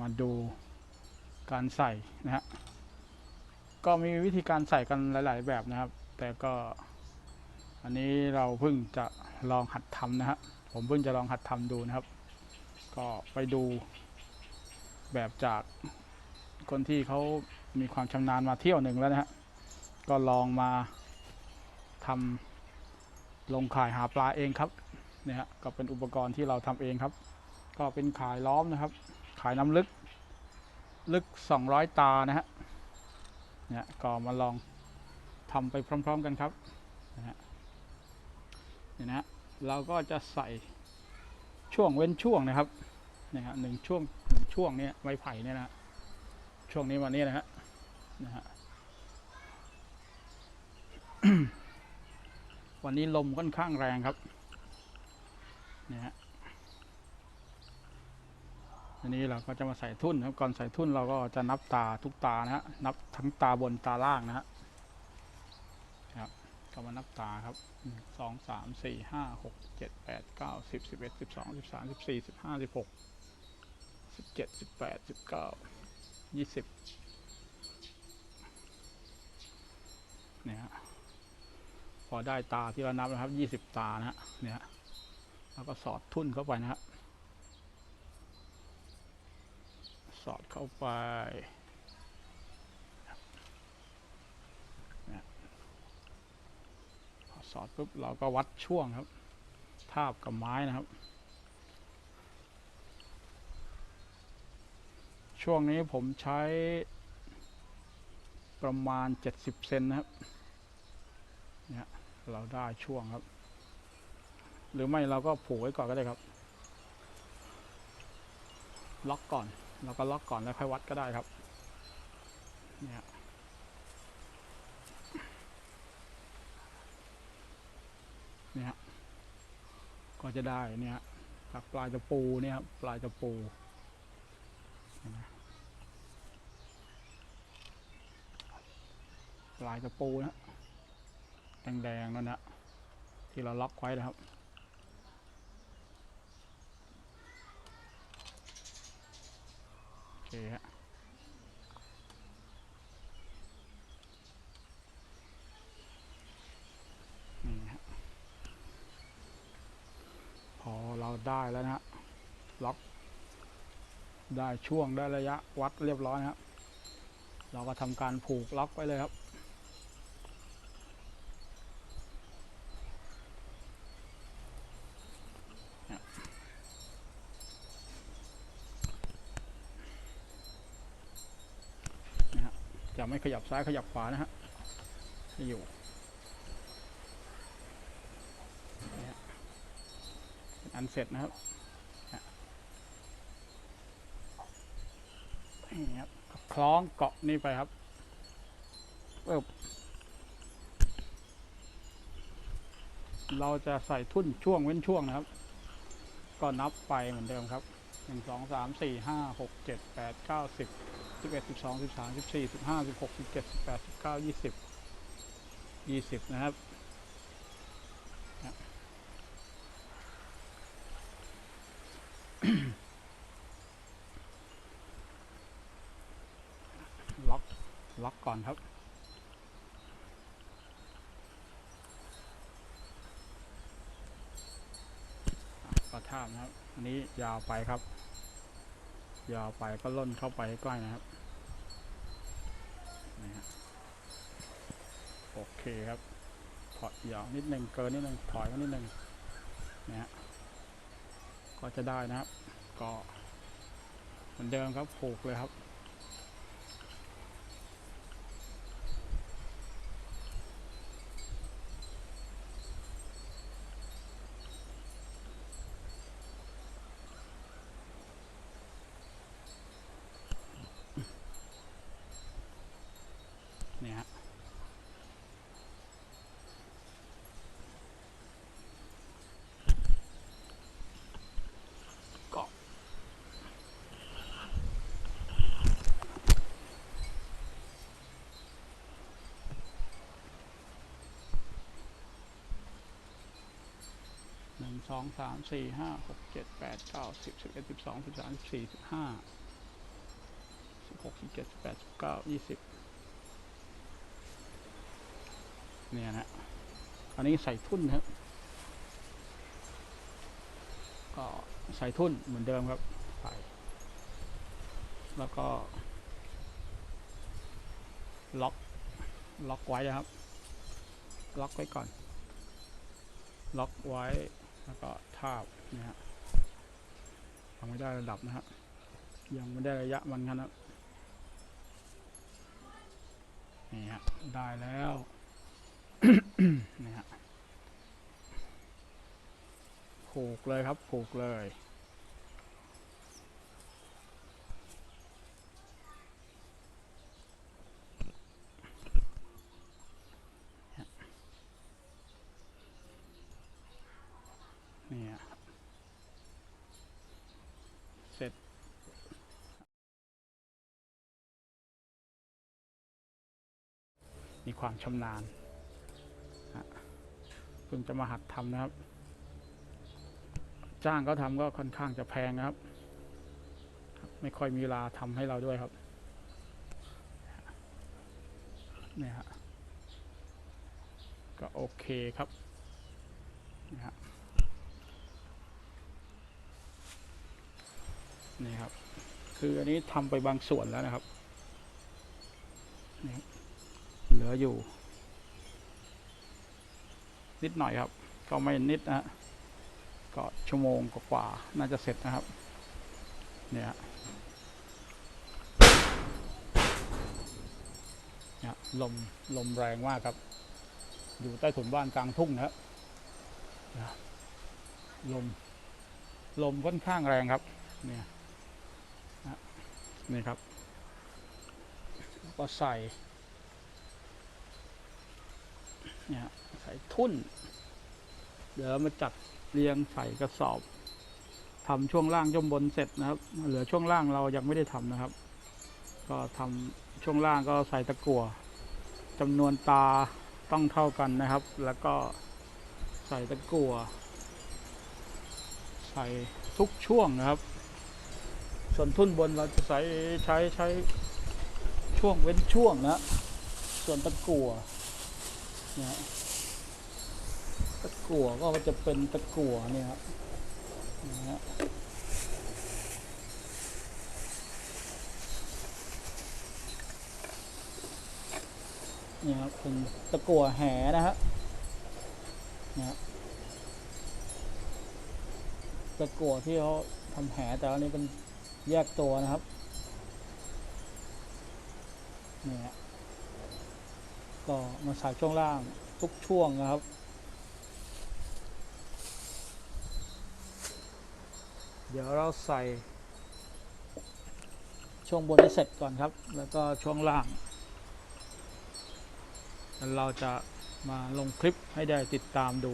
มาดูการใส่นะฮะก็มีวิธีการใส่กันหลาย ๆ แบบนะครับ แต่ก็อันนี้เราเพิ่งจะลองหัดทำนะฮะผมเพิ่งจะลองหัดทำดูนะครับ ก็ไปดูแบบจากคนที่เขามีความชำนาญมาเที่ยวหนึ่งแล้วนะฮะก็ลองมาทำลงข่ายหาปลาเองครับเนี่ยฮะก็เป็นอุปกรณ์ที่เราทำเองครับ ก็เป็นข่ายล้อมนะครับ ขายน้ำลึก ลึก 200 ตานะฮะเนี่ยก็มาลองทำไปพร้อม ๆ กันครับนะฮะเนี่ยนะเราก็จะใส่ช่วงเว้นช่วงนะครับเนี่ยฮะหนึ่งช่วงหนึ่งช่วงเนี่ยไม้ไผ่เนี่ยนะฮะช่วงนี้วันนี้นะฮะนะฮะวันนี้ลมค่อนข้างแรงครับเนี่ยฮะ อันนี้เราก็จะมาใส่ทุ่นนะครับก่อนใส่ทุ่นเราก็จะนับตาทุกตานะฮะนับทั้งตาบนตาล่างนะฮะครับก็มานับตาครับสองสามสี่ห้าหกเจ็ดแปดเก้าสิบสิบเอ็ดสิบสองสิบสามสิบสี่สิบห้าสิบหกสิบเจ็ดสิบแปดสิบเก้ายี่สิบเนี่ยฮะพอได้ตาที่เรานับนะครับยี่สิบตานะฮะเนี่ยแล้วก็สอดทุ่นเข้าไปนะฮะ สอดเข้าไปพอสอดปุ๊บเราก็วัดช่วงครับ ทาบกับไม้นะครับ ช่วงนี้ผมใช้ประมาณ 70 เซนนะครับ เนี่ยเราได้ช่วงครับ หรือไม่เราก็ผูกไว้ก่อนก็ได้ครับ ล็อกก่อน เราก็ล็อกก่อนแล้วค่อยวัดก็ได้ครับเนี่ยเนี่ยก็จะได้เนี่ยจากปลายตะปูเนี่ยปลายตะปูปลายตะปูนะแดงๆนั่นนะที่เราล็อกไว้นะครับ โอ เคฮะนี่ฮะพอเราได้แล้วนะฮะล็อก ได้ช่วงได้ระยะวัดเรียบร้อยนะครับ เราก็ทำการผูกล็อกไว้เลยครับ จะ ไม่ขยับซ้ายขยับขวานะฮะให้อยู่อันเสร็จนะครับนี่ครับคล้องเกาะนี่ไปครับปึ๊บเราจะใส่ทุ่นช่วงเว้นช่วงนะครับ ก็นับไปเหมือนเดิมครับหนึ่งสองสามสี่ห้าหกเจ็ดแปดเก้าสิบ สิบเอ็ดสิบสองสิบสามสิบสี่สิบห้าสิบหกสิบเจ็ดสิบแปดสิบเก้ายี่สิบยี่สิบนะครับล็อกล็อกก่อนครับก็ท่ามนะครับ อันนี้ยาวไปครับ ยาวไปก็ล่นเข้าไปใกล้นะครับนี่ฮะโอเคครับถอยยาวนิดหนึ่งเกินนิดหนึ่งถอยมานิดหนึ่งนะฮะก็จะได้นะครับ ก็เหมือนเดิมครับผูกเลยครับ เนี่ยฮะเกาะหนึ่งส องสามสี่ห้าหกเจ็ดแปดเก้าสิบสิบเอ็ดสิบสองสิบสามสิบสี่สิบห้าสิบหกสิบเจ็ดสิบแปดสิบเก้ายี่สิบเนี่ยนะอันนี้ใส่ทุ่นครับก็ใส่ทุ่นเหมือนเดิมครับใส่แล้วก็ ล็อกล็อกไว้นะครับ ล็อกไว้ก่อน ล็อกไว้ แล้วก็ทาบนะฮะยังไม่ได้ระดับนะฮะยังไม่ได้ระยะมันครับนี่ฮะได้แล้วนี่ฮะผูกเลยครับผูกเลย นี่ฮะเสร็จ มีความชำนาญฮะเพิ่งจะมาหัดทำนะครับ จ้างเขาทำก็ค่อนข้างจะแพงนะครับ ไม่ค่อยมีเวลาทำให้เราด้วยครับเนี่ยฮะก็โอเคครับนะฮะนี่ครับ คืออันนี้ทำไปบางส่วนแล้วนะครับนี่ ลืออยู่ นิดหน่อยครับ ก็ไม่นิดนะฮะก็ชั่วโมงกว่าๆน่าจะเสร็จนะครับ เนี่ยฮะเนี่ยลมลมแรงมากครับ อยู่ใต้ถุนบ้านกลางทุ่งนะครับนะลม ลมค่อนข้างแรงครับ เนี่ยนะนี่ครับ ก็ใส่ เนี่ยใส่ทุ่น เดี๋ยวมาจัดเรียงใส่กระสอบทำช่วงล่างย่อมบนเสร็จนะครับ เหลือช่วงล่างเรายังไม่ได้ทำนะครับ ก็ทำช่วงล่างก็ใส่ตะกั่วจำนวนตาต้องเท่ากันนะครับ แล้วก็ใส่ตะกั่วใส่ทุกช่วงนะครับ ส่วนทุ่นบนเราจะใช้ใช้ใช้ช่วงเว้นช่วงนะ ส่วนตะกั่ว นี่ยตะกั่วก็จะเป็นตะกั่วเนี่ยครับนะฮะเนี่ยครับเป็นตะกั่วแหนะฮะเนี่ยครับตะกั่วที่เขาทำแหแต่อันนี้เป็นแยกตัวนะครับเนี่ย ก็มาใส่ช่วงล่างทุกช่วงนะครับ เดี๋ยวเราใส่ ช่วงบนให้เสร็จก่อนครับ แล้วก็ช่วงล่างแล้วเราจะมาลงคลิปให้ได้ติดตามดู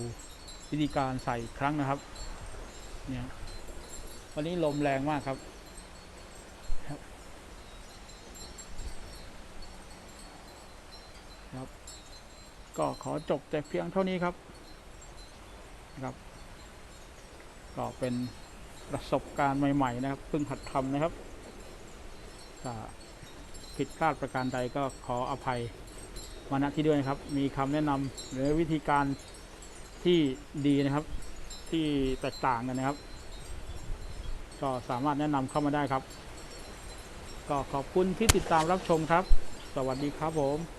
วิธีการใส่ครั้งนะครับ เนี่ยวันนี้ลมแรงมากครับ ครับ ก็ขอจบแต่เพียงเท่านี้ครับนะครับ ก็เป็นประสบการณ์ใหม่ ๆ นะครับเพิ่งหัดทำนะครับถ้าผิดพลาดประการใดก็ขออภัยมาณที่ด้วยนะครับ มีคำแนะนำหรือวิธีการที่ดีนะครับ ที่แตกต่างกันนะครับ ก็สามารถแนะนำเข้ามาได้ครับ ก็ขอบคุณที่ติดตามรับชมครับ สวัสดีครับผม